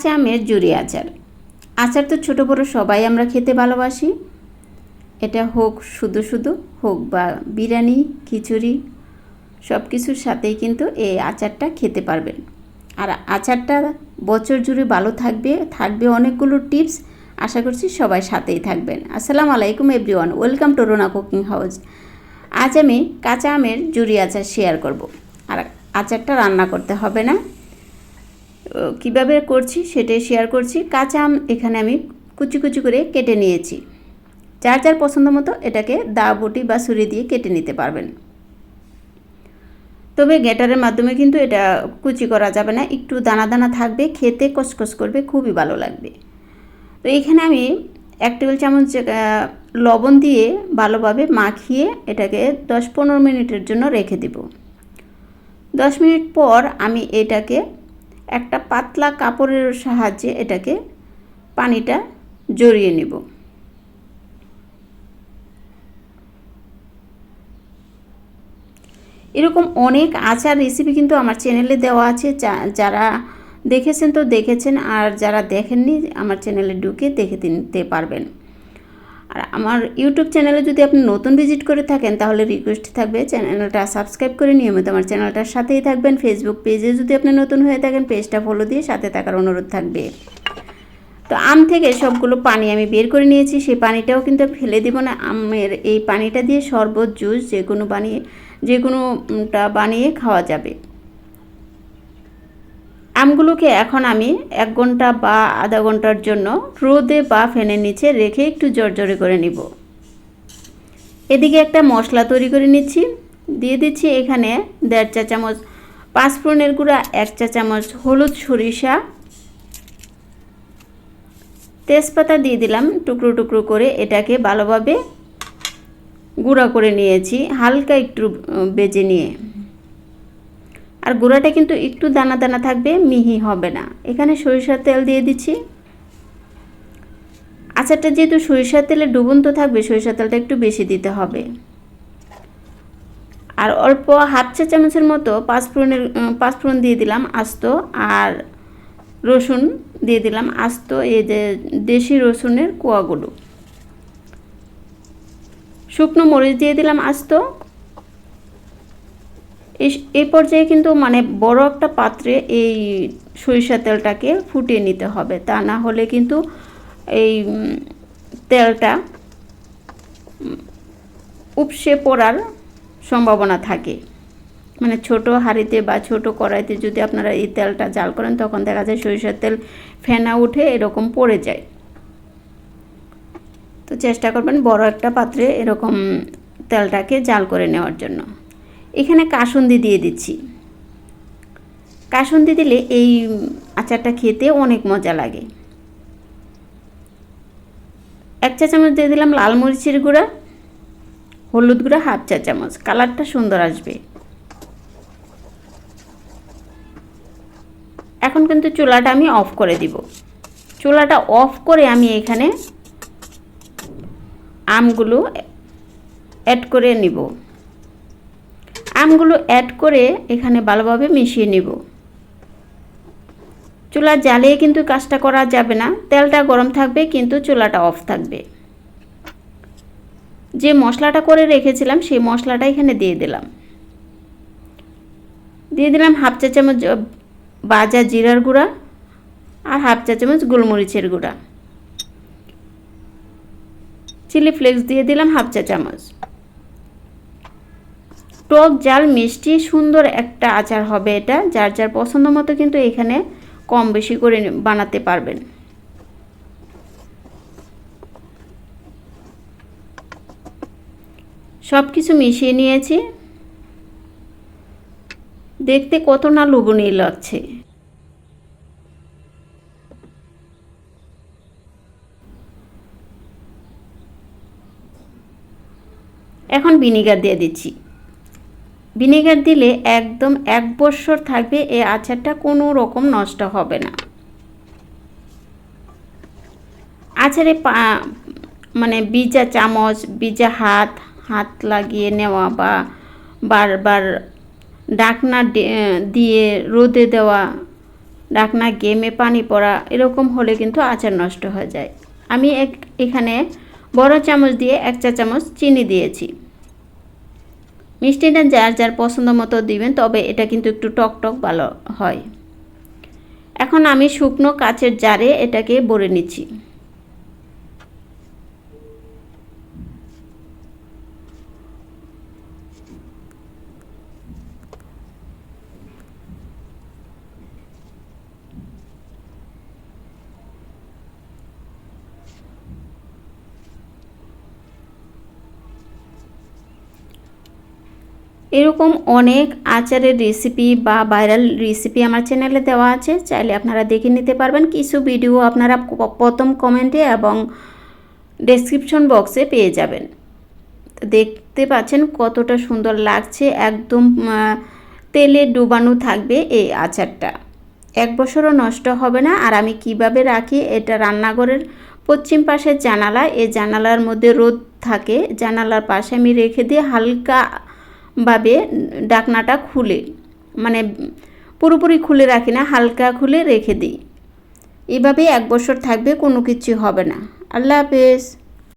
কাঁচা আমের জুড়ি আচার। আচার তো ছোটো বড়ো সবাই আমরা খেতে ভালোবাসি। এটা হোক শুধু শুধু, হোক বা বিরিয়ানি, খিচুড়ি সব কিছুর সাথেই কিন্তু এই আচারটা খেতে পারবেন। আর আচারটা বছর জুড়ে ভালো থাকবে থাকবে অনেকগুলো টিপস, আশা করছি সবাই সাথেই থাকবেন। আসসালামু আলাইকুম everyone, welcome to Rona cooking house. আজ আমি কাঁচা আমের জুড়ি আচার শেয়ার করব। আর আচারটা রান্না করতে হবে না। কীভাবে করছি সেটাই শেয়ার করছি। কাঁচা আম এখানে আমি কুচি কুচি করে কেটে নিয়েছি। যার যার পছন্দ মতো এটাকে দা, বটি বা ছুরি দিয়ে কেটে নিতে পারবেন। তবে গ্যাটারের মাধ্যমে কিন্তু এটা কুচি করা যাবে না। একটু দানা দানা থাকবে, খেতে কসকস করবে, খুবই ভালো লাগবে। তো এখানে আমি এক টেবিল চামচ লবণ দিয়ে ভালোভাবে মাখিয়ে এটাকে দশ পনেরো মিনিটের জন্য রেখে দেব। দশ মিনিট পর আমি এটাকে একটা পাতলা কাপড়ের সাহায্যে এটাকে পানিটা জড়িয়ে নেব। এরকম অনেক আচার রেসিপি কিন্তু আমার চ্যানেলে দেওয়া আছে। যারা দেখেছেন তো দেখেছেন, আর যারা দেখেননি, আমার চ্যানেলে ঢুকে দেখে নিতে পারবেন। আর আমার ইউটিউব চ্যানেলে যদি আপনি নতুন ভিজিট করে থাকেন, তাহলে রিকোয়েস্ট থাকবে চ্যানেলটা সাবস্ক্রাইব করে নিয়মিত আমার চ্যানেলটার সাথেই থাকবেন। ফেসবুক পেজে যদি আপনি নতুন হয়ে থাকেন পেজটা ফলো দিয়ে সাথে থাকার অনুরোধ থাকবে। তো আম থেকে সবগুলো পানি আমি বের করে নিয়েছি। সেই পানিটাও কিন্তু ফেলে দেব না। আমের এই পানিটা দিয়ে শরবত, জুস যে কোনো বানিয়ে যে কোনোটা বানিয়ে খাওয়া যাবে। আমগুলোকে এখন আমি এক ঘণ্টা বা আধা ঘণ্টার জন্য রোদে বা ফ্যানের নিচে রেখে একটু জর্জরে করে নিব। এদিকে একটা মশলা তৈরি করে নিচ্ছি। দিয়ে দিচ্ছি এখানে দেড় চা চামচ পাঁচফোড়নের গুঁড়া, এক চা চামচ হলুদ সরিষা। তেজপাতা দিয়ে দিলাম টুকরো টুকরো করে এটাকে ভালোভাবে গুঁড়া করে নিয়েছি, হালকা একটু বেজে নিয়ে। আর গুঁড়াটা কিন্তু একটু দানা দানা থাকবে, মিহি হবে না। এখানে সরিষার তেল দিয়ে দিচ্ছি। আচারটা যেহেতু সরিষার তেলে ডুবন্ত থাকবে, সরিষার তেলটা একটু বেশি দিতে হবে। আর অল্প হাফ চা চামচের মতো পাঁচফোড়নের পাঁচফোড়ন দিয়ে দিলাম আস্ত আর রসুন দিয়ে দিলাম আস্ত, এই যে দেশি রসুনের কোয়াগুলো। শুকনো মরিচ দিয়ে দিলাম আস্ত। এই পর্যায়ে কিন্তু মানে বড় একটা পাত্রে এই সরিষা তেলটাকে ফুটিয়ে নিতে হবে। তা না হলে কিন্তু এই তেলটা উপসে পড়ার সম্ভাবনা থাকে। মানে ছোট হাঁড়িতে বা ছোট কড়াইতে যদি আপনারা এই তেলটা জাল করেন, তখন দেখা যায় সরিষার তেল ফেনা উঠে এরকম পড়ে যায়। তো চেষ্টা করবেন বড় একটা পাত্রে এরকম তেলটাকে জাল করে নেওয়ার জন্য। এখানে কাসুন্দি দিয়ে দিচ্ছি। কাসুন্দি দিলে এই আচারটা খেতে অনেক মজা লাগে। এক চা চামচ দিয়ে দিলাম লাল মরিচের গুঁড়া, হলুদ গুঁড়া, হাফ চা চামচ। কালারটা সুন্দর আসবে। এখন কিন্তু চুলাটা আমি অফ করে দিব। চুলাটা অফ করে আমি এখানে আমগুলো অ্যাড করে নিব। আমগুলো অ্যাড করে এখানে ভালোভাবে মিশিয়ে নিব। চুলা জ্বালিয়ে কিন্তু কাজটা করা যাবে না। তেলটা গরম থাকবে, কিন্তু চুলাটা অফ থাকবে। যে মশলাটা করে রেখেছিলাম, সেই মশলাটা এখানে দিয়ে দিলাম। দিয়ে দিলাম হাফ চা চামচ বাজা জিরার গুঁড়া আর হাফ চা চামচ গোলমরিচের গুঁড়া। চিলি ফ্লেক্স দিয়ে দিলাম হাফ চা চামচ। টক জাল মিষ্টি সুন্দর একটা আচার হবে এটা। যার যার পছন্দ মতো কিন্তু এখানে কম বেশি করে বানাতে পারবেন। সব কিছু মিশিয়ে নিয়েছি। দেখতে কত না লোভনীয় লাগছে। এখন ভিনিগার দিয়ে দিচ্ছি। ভিনেগার দিলে একদম এক বছর থাকবে এই আচারটা কোনো রকম নষ্ট হবে না। আচারে পা মানে বিজা চামচ, বিজা হাত হাত লাগিয়ে নেওয়া বা বারবার ডাকনা দিয়ে রোদে দেওয়া, ডাকনা গেমে পানি পড়া, এরকম হলে কিন্তু আচার নষ্ট হয়ে যায়। আমি এক, এখানে বড় চামচ দিয়ে এক চা চামচ চিনি দিয়েছি। মিষ্টিটা যার যার পছন্দ মতো দিবেন, তবে এটা কিন্তু একটু টক টক ভালো হয়। এখন আমি শুকনো কাচের জারে এটাকে ভরে নিচ্ছি। এরকম অনেক আচারের রেসিপি বা ভাইরাল রেসিপি আমার চ্যানেলে দেওয়া আছে, চাইলে আপনারা দেখে নিতে পারবেন। কিছু ভিডিও আপনারা প্রথম কমেন্টে এবং ডেসক্রিপশন বক্সে পেয়ে যাবেন। দেখতে পাচ্ছেন কতটা সুন্দর লাগছে, একদম তেলে ডুবানো থাকবে এই আচারটা। এক বছরও নষ্ট হবে না, আর আমি কীভাবে রাখি এটা রান্নাঘরের পশ্চিম পাশের জানালা, এই জানালার মধ্যে রোদ থাকে, জানালার পাশে আমি রেখে দিয়ে হালকা ভাবে ডাকনাটা খুলে মানে পুরোপুরি খুলে রাখি না, হালকা খুলে রেখে দিই। এভাবেই এক বছর থাকবে, কোনো কিছু হবে না। আল্লাহ হাফেজ।